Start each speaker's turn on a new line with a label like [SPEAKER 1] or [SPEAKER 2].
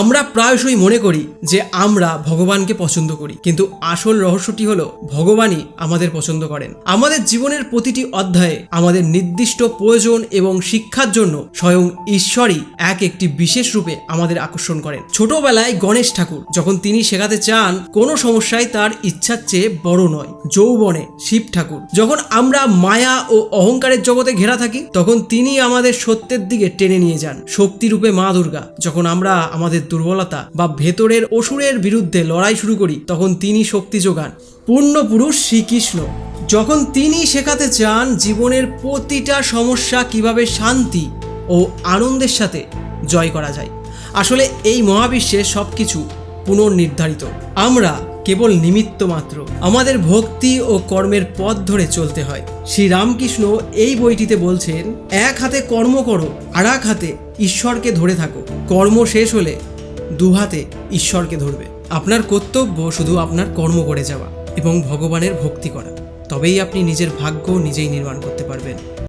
[SPEAKER 1] আমরা প্রায়শই মনে করি যে আমরা ভগবানকে পছন্দ করি, কিন্তু আসল রহস্যটি হলো ভগবানই আমাদের পছন্দ করেন। আমাদের জীবনের প্রতিটি অধ্যায়ে আমাদের নির্দিষ্ট প্রয়োজন এবং শিক্ষার জন্য স্বয়ং ঈশ্বরই এক একটি বিশেষ রূপে আমাদের আকর্ষণ করেন। ছোটবেলায় গণেশ ঠাকুর যখন তিনি শেখাতে চান, কোনো সমস্যায় তার ইচ্ছার চেয়ে বড় নয়, যৌবনে শিব ঠাকুর। যখন আমরা মায়া ও অহংকারের জগতে ঘেরা থাকি, তখন তিনি আমাদের সত্যের দিকে টেনে নিয়ে যান। শক্তিরূপে মা দুর্গা, যখন আমরা আমাদের দুর্বলতা বা ভেতরের অসুরের বিরুদ্ধে লড়াই শুরু করি, তখন তিনি শক্তি যোগান। পূর্ণ পুরুষ শ্রীকৃষ্ণ। যখন তিনি শেখাতে চান জীবনের প্রতিটা সমস্যা কীভাবে শান্তি ও আনন্দের সাথে জয় করা যায়। আসলে এই মহাবিশ্বে সব কিছু পুনর্নির্ধারিত। আমরা কেবল নিমিত্ত মাত্র। আমাদের ভক্তি ও কর্মের পথ ধরে চলতে হয়। শ্রী রামকৃষ্ণ এই বইটিতে বলছেন, এক হাতে কর্ম করো, আর এক হাতে ঈশ্বরকে ধরে থাকো। কর্ম শেষ হলে দু হাতে ঈশ্বরকে ধরবে। আপনার কর্তব্য শুধু আপনার কর্ম করে যাওয়া এবং ভগবানের ভক্তি করা। তবেই আপনি নিজের ভাগ্য নিজেই নির্মাণ করতে পারবেন।